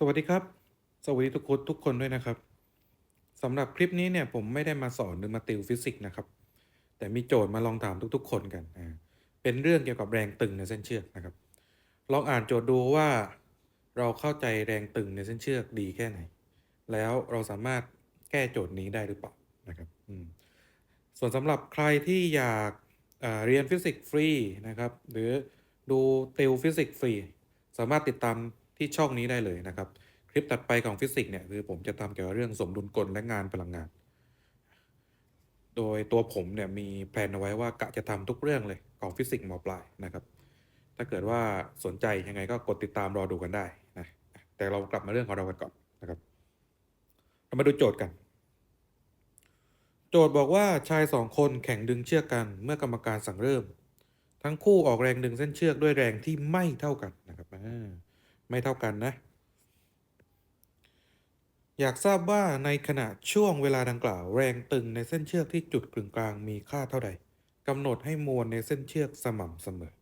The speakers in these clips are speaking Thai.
สวัสดีครับ สวัสดีทุกคนทุกคนด้วยนะครับสำหรับคลิปนี้เนี่ยผมไม่ได้มาสอนหรือมาติวฟิสิกส์นะครับ แต่มีโจทย์มาลองถามทุกๆ คนกันอ่าเป็นเรื่องเกี่ยวกับแรงตึงในเส้นเชือกนะครับ ลองอ่านโจทย์ดูว่าเราเข้าใจแรงตึงในเส้นเชือกดีแค่ไหน แล้วเราสามารถแก้โจทย์นี้ได้หรือเปล่านะครับส่วนสำหรับใครที่อยากอ่าเรียนฟิสิกส์ฟรีนะครับ หรือดูติวฟิสิกส์ฟรี สามารถติดตาม ที่ช่องนี้ได้เลยนะครับ คลิปตัดไปของฟิสิกส์เนี่ยคือผมจะทำเกี่ยวกับเรื่องสมดุลกลและงานพลังงาน โดยตัวผมเนี่ยมีแพลนเอาไว้ว่ากะจะทำทุกเรื่องเลยของฟิสิกส์มปลายนะครับ ถ้าเกิดว่าสนใจยังไงก็กดติดตามรอดูกันได้นะแต่เรากลับมาเรื่องของเรากันก่อนนะครับเรามาดูโจทย์กัน โจทย์บอกว่าชายสองคนแข่งดึงเชือกกันเมื่อกรรมการสั่งเริ่ม ทั้งคู่ออกแรงดึงเส้นเชือกด้วยแรงที่ไม่เท่ากันนะครับอ่า ไม่เท่ากันนะ อยากทราบว่าในขณะช่วงเวลาดังกล่าว แรงตึงในเส้นเชือกที่จุดกึ่งกลางมีค่าเท่าใดกำหนดให้มวลในเส้นเชือกสม่ำเสมอ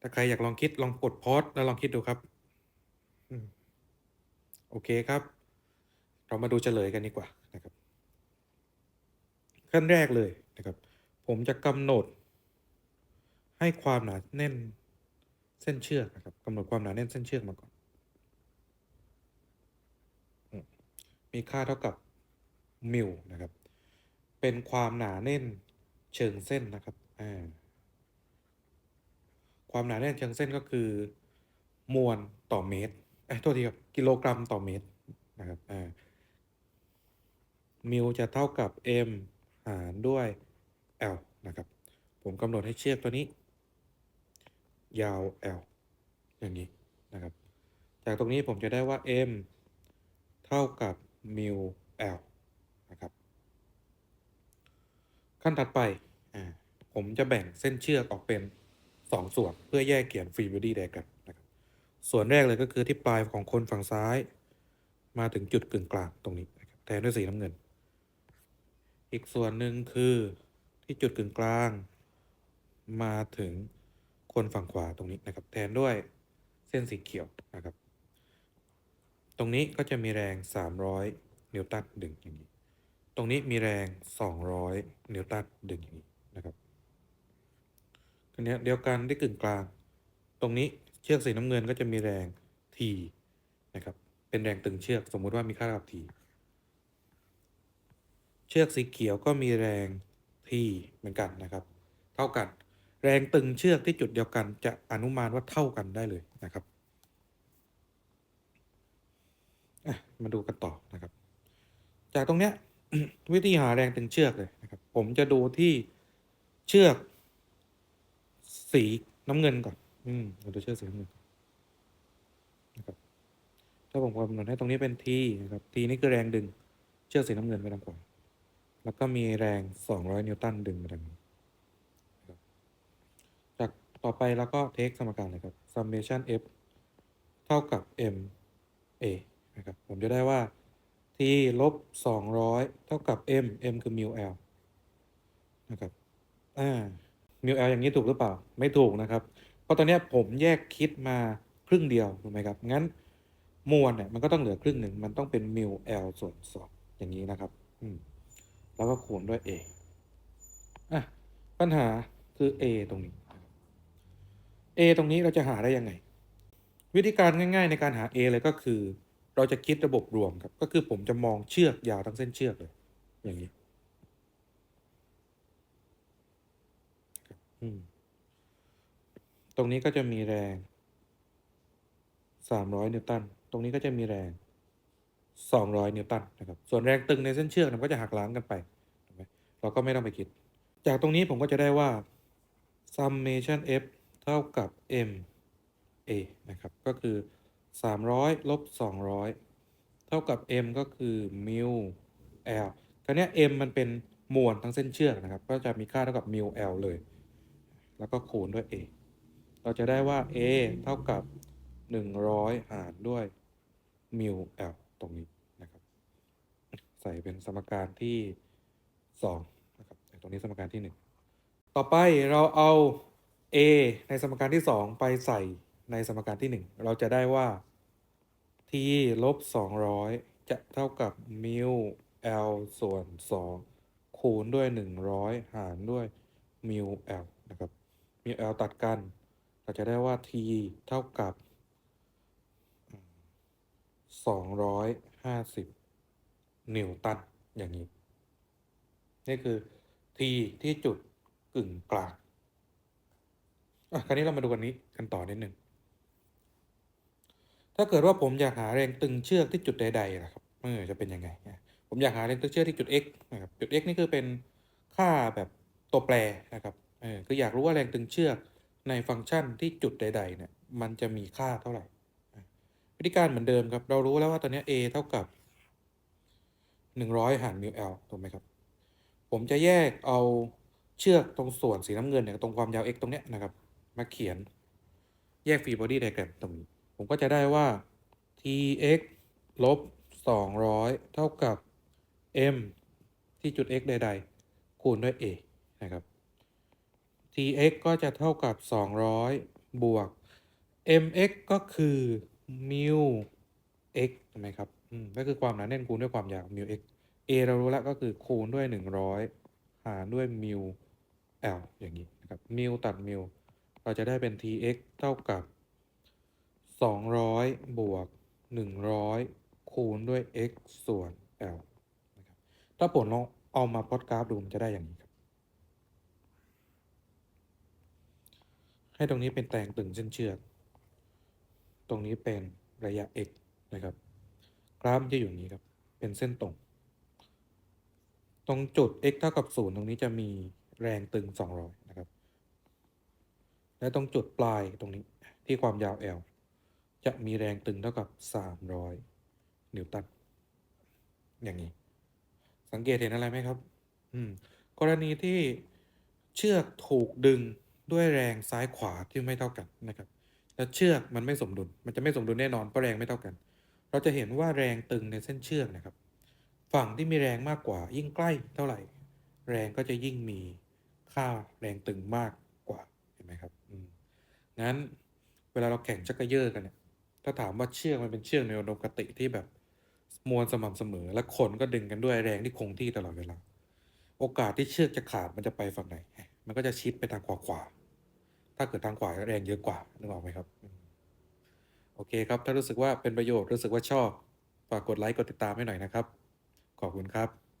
ถ้าใครอยากลองคิดลองกดพอสแล้วลองคิดดูครับโอเคครับ เรามาดูเฉลยกันดีกว่านะครับ ขั้นแรกเลยนะครับ ผมจะกำหนดให้ความหนาแน่น เส้นเชือกนะครับกำหนดความหนาแน่นเส้นเชือกมาก่อน มีค่าเท่ากับมิลนะครับ เป็นความหนาแน่นเชิงเส้นนะครับความหนาแน่นเชิงเส้นก็คือ มวลต่อเมตรเอ้ยโทษทีครับกิโลกรัมต่อเมตรนะครับมิลจะเท่ากับ m หารด้วย L นะครับ ผมกำหนดให้เชือกตัวนี้ ยาว L อย่างนี้นะครับ จากตรงนี้ผมจะได้ว่า M เท่ากับมิล L นะครับ ขั้นถัดไปผมจะแบ่งเส้นเชือกออกเป็น 2 ส่วนเพื่อแยกเขียนฟรีบอดี้ไดกันนะครับ ส่วนแรกเลยก็คือที่ปลายของคนฝั่งซ้าย มาถึงจุดกึ่งกลางตรงนี้นะครับแทนด้วยสีน้ำเงิน อีกส่วนหนึ่งคือที่จุดกึ่งกลาง มาถึง คนฝั่งขวาตรงนี้นะครับ แทนด้วยเส้นสีเขียวนะครับ ตรงนี้ก็จะมีแรง 300 นิวตันดึงอย่างนี้ ตรงนี้มีแรง 200 นิวตันดึงอย่างนี้นะครับทีนี้เดียวกันที่กึ่งกลาง ตรงนี้เชือกสีน้ำเงินก็จะมีแรง T นะครับ เป็นแรงตึงเชือกสมมุติว่ามีค่าเท่ากับ T เชือกสีเขียวก็มีแรง T เหมือนกันนะครับ เท่ากัน แรงตึงเชือกที่จุดเดียวกัน จะอนุมานว่าเท่ากันได้เลยนะครับมาดูกันต่อนะครับ จากตรงเนี้ยวิธีหาแรงตึงเชือกเลยนะครับ ผมจะดูที่เชือกสีน้ำเงินก่อน อืมเราดูเชือกสีน้ำเงินนะครับ ถ้าผมกำหนดให้ตรงนี้เป็น T นะครับ T นี่คือแรงดึงเชือกสีน้ำเงินไปทางขวาแล้วก็มีแรง 200 นิวตันดึงมาทางนี้น ต่อไปแล้วก็เทคสมการเลยครับ summation f เท่ากับ m a นะครับ ผมจะได้ว่า t ลบ 200 เท่ากับ m m คือ mu l นะครับ อ่า mu l อย่างนี้ถูกหรือเปล่า ไม่ถูกนะครับ เพราะตอนเนี้ยผมแยกคิดมาครึ่งเดียวถูกไหมครับ งั้นมวลเนี่ยมันก็ต้องเหลือครึ่งหนึ่ง มันต้องเป็น mu l ส่วนสองอย่างนี้นะครับ อืม แล้วก็คูณด้วย a อะ ปัญหาคือ a ตรงนี้ a ตรงนี้เราจะหาได้ยังไง วิธีการง่าย ๆ ในการหา a เลยก็คือ เราจะคิดระบบรวมครับ ก็คือผมจะมองเชือกยาวทั้งเส้นเชือกเลย อย่างนี้ตรงนี้ก็จะมีแรง300นิวตัน ตรงนี้ก็จะมีแรง200นิวตันนะครับ ส่วนแรงตึงในเส้นเชือกมันก็จะหักล้างกันไป เราก็ไม่ต้องไปคิด จากตรงนี้ผมก็จะได้ว่า summation f เท่ากับ m a นะครับ ก็คือ 300ลบ200 เท่ากับ m ก็คือ mu l คราวนี้ m มันเป็นมวลทั้งเส้นเชือกนะครับ ก็จะมีค่าเท่ากับ mu l เลย แล้วก็คูณด้วย a เราจะได้ว่า a เท่ากับ 100 หารด้วย mu l ตรงนี้นะครับ ใส่เป็นสมการที่2นะครับ ตรงนี้สมการที่ 1 ต่อไปเราเอา a ในสมการที่ 2 ไปใส่ในสมการที่หนึ่งเราจะได้ว่า t ลบสองร้อยจะเท่ากับมิว l ส่วนสองคูณด้วยหนึ่งร้อยหารด้วยมิว l นะครับมิว l ตัดกัน เราจะได้ว่า t เท่ากับสองร้อยห้าสิบนิวตันอย่างนี้ นี่คือ t ที่จุดกึ่งกลาง อะคราวนี้เรามาดูกันนี้กันต่อนิดหนึ่งถ้าเกิดว่าผมอยากหาแรงตึงเชือกที่จุดใดๆนะครับเออจะเป็นยังไง ผมอยากหาแรงตึงเชือกที่จุด x นะครับจุด x นี่คือเป็นค่าแบบตัวแปรนะครับเออคืออยากรู้ว่าแรงตึงเชือกในฟังก์ชันที่จุดใด ๆ เนี่ย มันจะมีค่าเท่าไหร่ วิธีการเหมือนเดิมครับ เรารู้แล้วว่าตอนนี้ a เท่ากับ 100 หารมิว l ถูกไหมครับ ผมจะแยกเอาเชือกตรงส่วนสีน้ำเงินเนี่ยตรงความยาว x ตรงเนี้ยนะครับ มาเขียนแยกฟรีบอดี้ไดแกรมตรงนี้ ผมก็จะได้ว่า tx ลบ 200 เท่ากับ m ที่จุด x ใด ๆ คูณด้วย a นะครับ tx ก็จะเท่ากับ 200 บวก mx ก็คือ mu x ถูกไหมครับอืมก็คือความหนาแน่นคูณด้วยความยาว mu x a เรารู้แล้วก็คือคูณด้วย 100 หารด้วย mu l อย่างนี้นะครับ mu ตัด mu ราจะได้เป็น tx เท่ากับ 200 บวก 100 คูณด้วย x ส่วน l นะครับ ถ้าผลลองเอามาพอตกราฟดูมันจะได้อย่างนี้ครับ ให้ตรงนี้เป็นแตงตึงเส้นเชือก ตรงนี้เป็นระยะ x นะครับ กราฟจะอยู่อย่างนี้ครับ เป็นเส้นตรง ตรงจุด x เท่ากับ 0 ตรงนี้จะมีแรงตึง 200 นะครับ และตรงจุดปลายตรงนี้ที่ความยาว L จะมีแรงตึงเท่ากับ 300 นิวตัน อย่างนี้ สังเกตเห็นอะไรไหมครับ อืม กรณีที่เชือกถูกดึงด้วยแรงซ้ายขวาที่ไม่เท่ากันนะครับ แล้วเชือกมันไม่สมดุล มันจะไม่สมดุลแน่นอนเพราะแรงไม่เท่ากัน เราจะเห็นว่าแรงตึงในเส้นเชือกนะครับ ฝั่งที่มีแรงมากกว่า ยิ่งใกล้เท่าไหร่ แรงก็จะยิ่งมีค่าแรงตึงมากกว่า เห็นไหมครับ งั้นเวลาเราแข่งชักกระเยอะกันเนี่ย ถ้าถามว่าเชือกมันเป็นเชือกในอุดมคติที่แบบมวลสม่ำเสมอ และคนก็ดึงกันด้วยแรงที่คงที่ตลอดเวลา โอกาสที่เชือกจะขาดมันจะไปฝั่งไหน มันก็จะชิดไปทางขวาขวาถ้าเกิดทางขวาแรงเยอะกว่านึกออกไหมครับ โอเคครับ ถ้ารู้สึกว่าเป็นประโยชน์รู้สึกว่าชอบ ฝากกดไลค์กดติดตามให้หน่อยนะครับ ขอบคุณครับ